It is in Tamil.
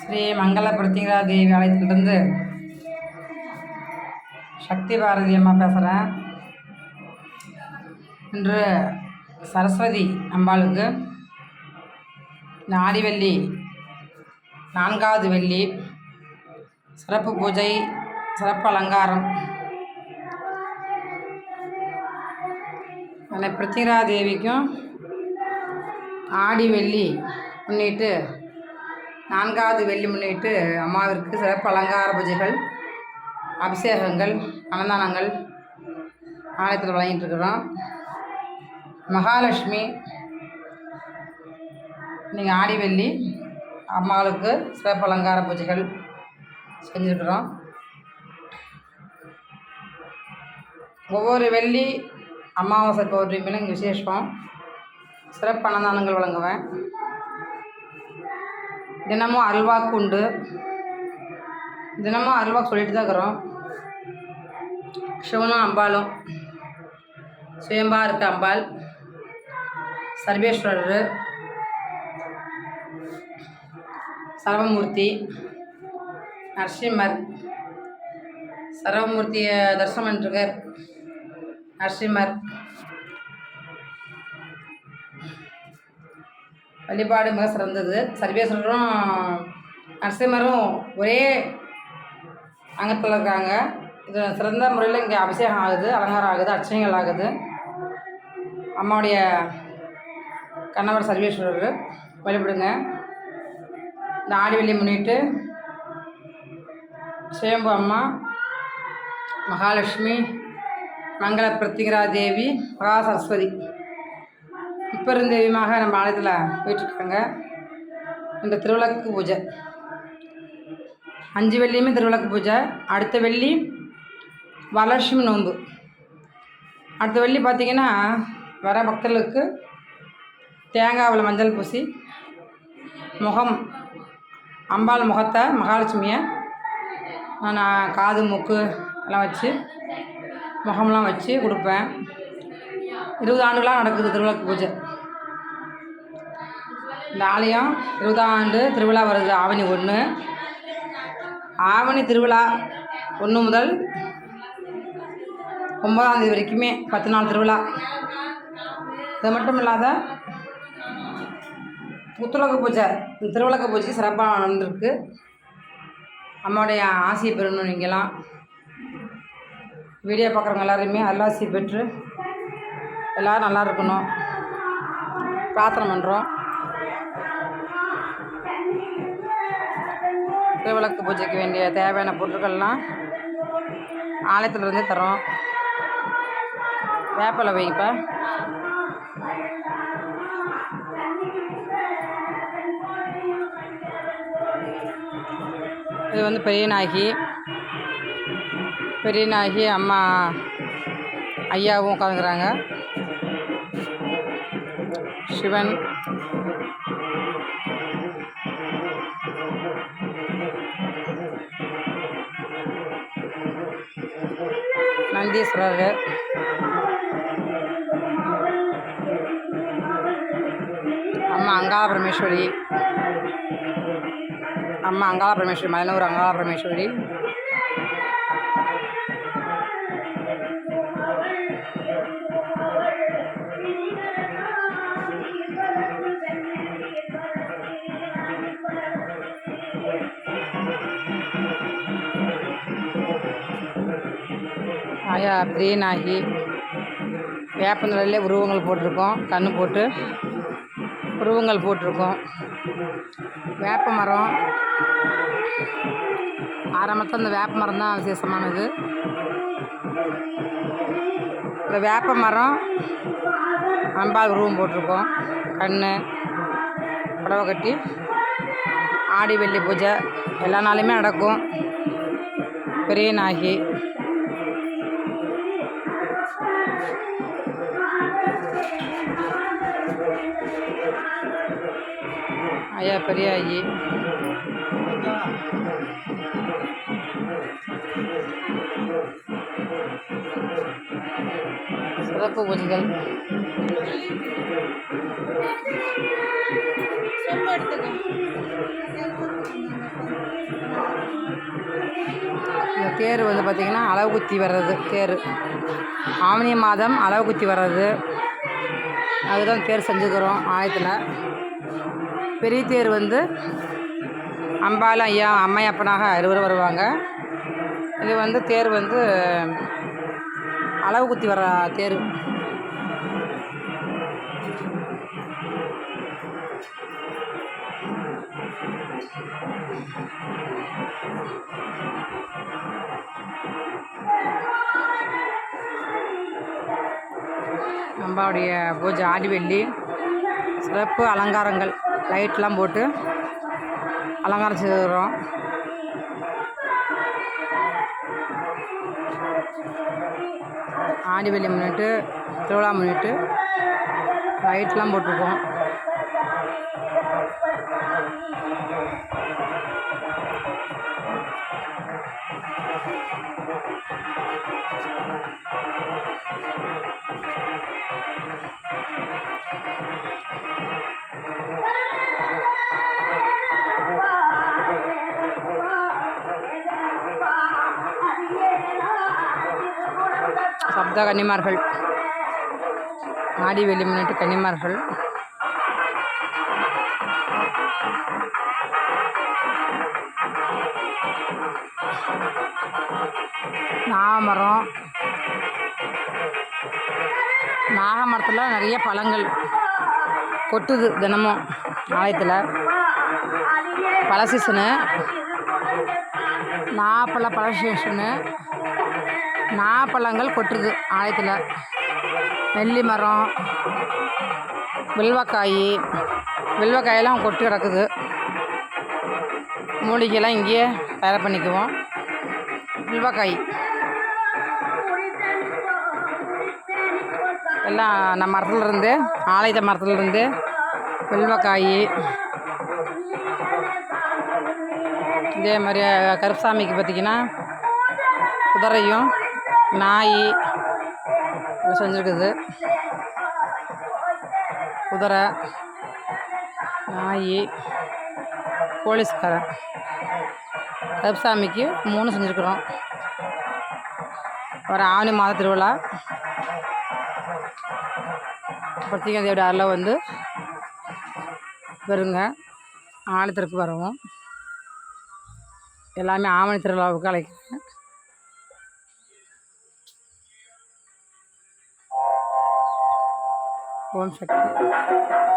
ஸ்ரீ மங்கள பிரத்திங்கரா தேவி ஆலயத்திலிருந்து சக்தி பாரதி அம்மா பேசுகிறேன் இன்று சரஸ்வதி அம்பாளுக்கு இந்த ஆடிவெள்ளி நான்காவது வெள்ளி சிறப்பு பூஜை சிறப்பு அலங்காரம். அதில் பிரத்திங்கரா தேவிக்கும் ஆடி வெள்ளி முன்னிட்டு நான்காவது வெள்ளி முன்னிட்டு அம்மாவிற்கு சிறப்பு அலங்கார பூஜைகள் அபிஷேகங்கள் அன்னதானங்கள் ஆலயத்தில் வழங்கிட்டு இருக்கிறோம் மகாலட்சுமி நீங்கள் ஆடி வெள்ளி அம்மாவுக்கு சிறப்பு அலங்கார பூஜைகள் செஞ்சுருக்குறோம். ஒவ்வொரு வெள்ளி அமாவாசை பௌர்ணமியிலும் இங்கே விசேஷம். சிறப்பு அன்னதானங்கள் வழங்குவேன். தினமும் அல்வாக்கு உண்டு தினமும் அல்வா சொல்லிட்டு தான் இருக்கிறோம். சிவனும் அம்பாளும். சுயம்பா இருக்க அம்பாள். சர்வேஸ்வரர். சர்வமூர்த்தி. நரசிம்மர். சர்வமூர்த்தியை தரிசனம் பண்ணிருக்கார் நரசிம்மர். வழிபாடு மிக சிறந்தது. சர்வேஸ்வரரும் நரசிம்மரும் ஒரே அங்கத்தில் இருக்காங்க. இது சிறந்த முறையில் இங்கே அபிஷேகம் ஆகுது அலங்காரம் ஆகுது அர்ச்சனைகள் ஆகுது. அம்மாவுடைய கணவர் சர்வேஸ்வரர் வழிபடுங்க. இந்த ஆடி வெள்ளி முன்னிட்டு சுயம்பு அம்மா மகாலட்சுமி மங்கள பிரத்திகரா தேவி மகா சரஸ்வதி. இப்போ தெய்வமாக நம்ம ஆலயத்தில் போயிட்டுருக்காங்க. இந்த திருவிளக்கு பூஜை. அஞ்சு வெள்ளியுமே திருவிளக்கு பூஜை. அடுத்த வெள்ளி வரலட்சுமி நோன்பு. அடுத்த வெள்ளி பார்த்திங்கன்னா வர பக்தர்களுக்கு தேங்காவில் மஞ்சள் பூசி முகம் அம்பாள் முகத்தை மகாலட்சுமியை நான் காது மூக்கு எல்லாம் வச்சு முகம்லாம் வச்சு கொடுப்பேன். இருபது ஆண்டுகளாக நடக்குது திருவிளக்கு பூஜை. இந்த ஆலயம் இருபதாம் ஆண்டு திருவிழா வருது. ஆவணி ஒன்று. ஆவணி திருவிழா ஒன்று முதல் ஒன்பதாம் தேதி வரைக்குமே பத்து நாள் திருவிழா. இது மட்டும் இல்லாத புத்துலக பூஜை. இந்த திருவிளக்கு பூஜை சிறப்பாக நடந்திருக்கு அம்மாவுடைய ஆசையை பெறணும் நீங்களாம் வீடியோ பார்க்குறவங்க எல்லாருமே அல்லாசி பெற்று எல்லோரும் நல்லா இருக்கணும். பிரார்த்தனை பண்ணுறோம் திருவிளக்கு பூஜைக்கு வேண்டிய தேவையான பொருட்கள்லாம் ஆலயத்திலிருந்தே தரோம் வேப்பிலை வைப்ப இது வந்து பெரிய நாயகி. பெரிய நாயகி அம்மா ஐயாவும் உட்காந்துக்கிறாங்க சிவன். நந்தீஸ்வரர். அம்மா அங்காள பரமேஸ்வரி அம்மா அங்காள பரமேஸ்வரி மயிலூர் அங்காள பரமேஸ்வரி ஆயா பிரியனாகி வேப்பந்தலையிலே உருவங்கள் போட்டிருக்கோம் கன்று போட்டு. உருவங்கள் போட்டிருக்கோம். வேப்ப மரம். ஆரம்பத்தில் அந்த வேப்ப மரம் தான் விசேஷமானது. இந்த வேப்ப மரம் அம்பாள் உருவம் போட்டிருக்கோம். கண் புடவை கட்டி. ஆடி வெள்ளி பூஜை எல்லா நாளையுமே நடக்கும். பெரிய நாகி ஐயா பெரிய ஐயி சிறப்பு பூஜைகள் இந்த தேர் வந்து பார்த்திங்கன்னா அளவு குத்தி வர்றது தேர். ஆவணி மாதம் அளவு குத்தி வர்றது. அதுதான் தேர் செஞ்சுக்கிறோம் ஆயத்தில். பெரிய தேர் வந்து அம்பாலும் ஐயா அம்மையப்பனாக இருவரும் வருவாங்க. இது வந்து தேர் வந்து அளவு குத்தி வர தேர். அம்பாவுடைய பூஜை ஆடி வெள்ளி சிறப்பு அலங்காரங்கள் லைட்லாம் போட்டு அலங்காரம் செய்துறோம். ஆடி வெள்ளி முன்னிட்டு திருவிழா முன்னிட்டு லைட்லாம் போட்டிருக்கோம். சப்த கன்னிமார்கள் ஆடி வெளி முன்னிட்டு கன்னிமார்கள் நாகமரம் நாகமரத்தில் நிறைய பழங்கள் கொட்டுது தினமும் ஆலயத்தில். பழ சீசனு நாப்பழ பழ சீசனு நாப்பழங்கள் கொட்டுது ஆலயத்தில் நெல்லி மரம் வில்வக்காய் வில்வக்காயெல்லாம் கொட்டு கிடக்குது. மூலிகைலாம் இங்கேயே தயார் பண்ணிக்குவோம். வில்வக்காய். எல்லாம் நம்ம மரத்துலேருந்து ஆலயத்த மரத்துலேருந்து வில்வக்காய் இதே மாதிரி கருப்பசாமிக்கு பார்த்திங்கன்னா குதிரையும் நாய் செஞ்சுருக்குது. குதிரை நாய் போலீஸ்காரன். கருப்சாமிக்கு மூணு செஞ்சுருக்குறோம். ஒரு ஆவணி மாத திருவிழா. பிரத்திகா தேவியோட அருளை வந்து வருங்க ஆலயத்திற்கு வரவும். எல்லாமே ஆவணி திருவிழாவுக்கு அழைக்கிறேன். ஓம் சக்தி